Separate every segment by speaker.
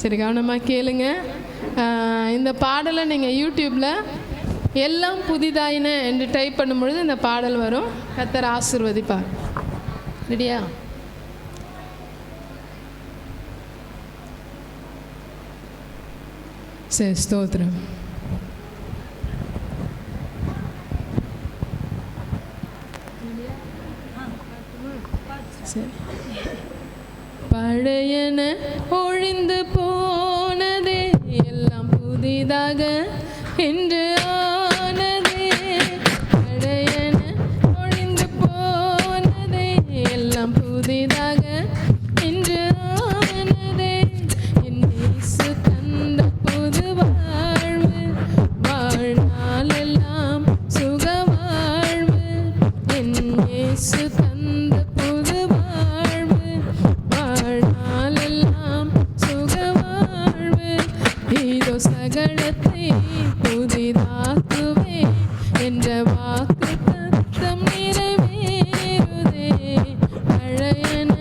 Speaker 1: சரி கவனமாக கேளுங்க. இந்த பாடலை நீங்கள் யூடியூப்பில் எல்லாம் புதிதாயின என்று டைப் பண்ணும்பொழுது இந்த பாடல் வரும். கத்தர் ஆசிர்வதிப்பார் ரெடியா? சரி ஸ்தோத்திரம். சரி. பழையன ஒழிந்து எல்லாம் புதிதாக என்று என்ற வாக்கு தத்தம் நிறைவேறுதே. பழையன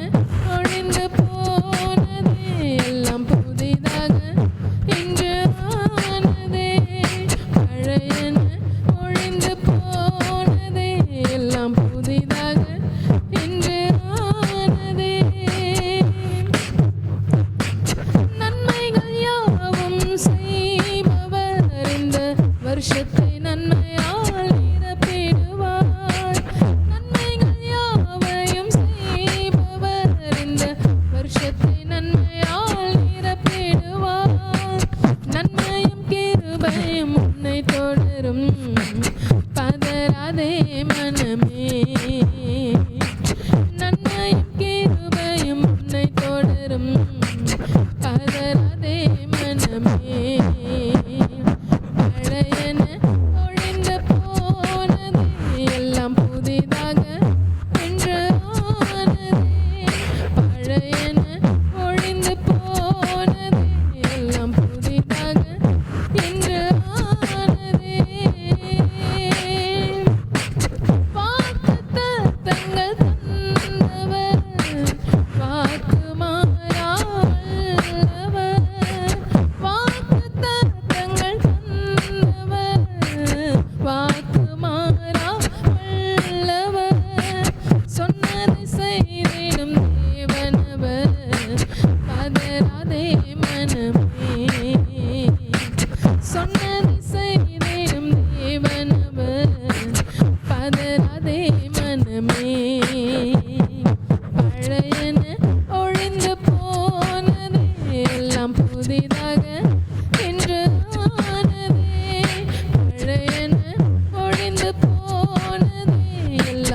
Speaker 1: ஒழிந்து போனதே. எல்லாம் புதிதாக இன்று ஆனதே. பழையன ஒழிந்து போனதே. எல்லாம் புதிதாக இன்று ஆனதே. நன்மைகள் யாவும் செய்பவர் இந்த வருஷத்தை Mm.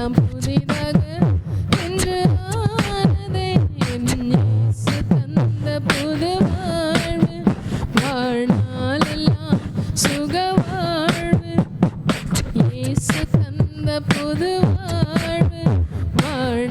Speaker 1: எல்லாம் புதிதாக என்று ஆனதே இயேசு தந்த புது வாழ்வு. வாழ்நாளெல்லாம் புது வாழ்வு. வாழ்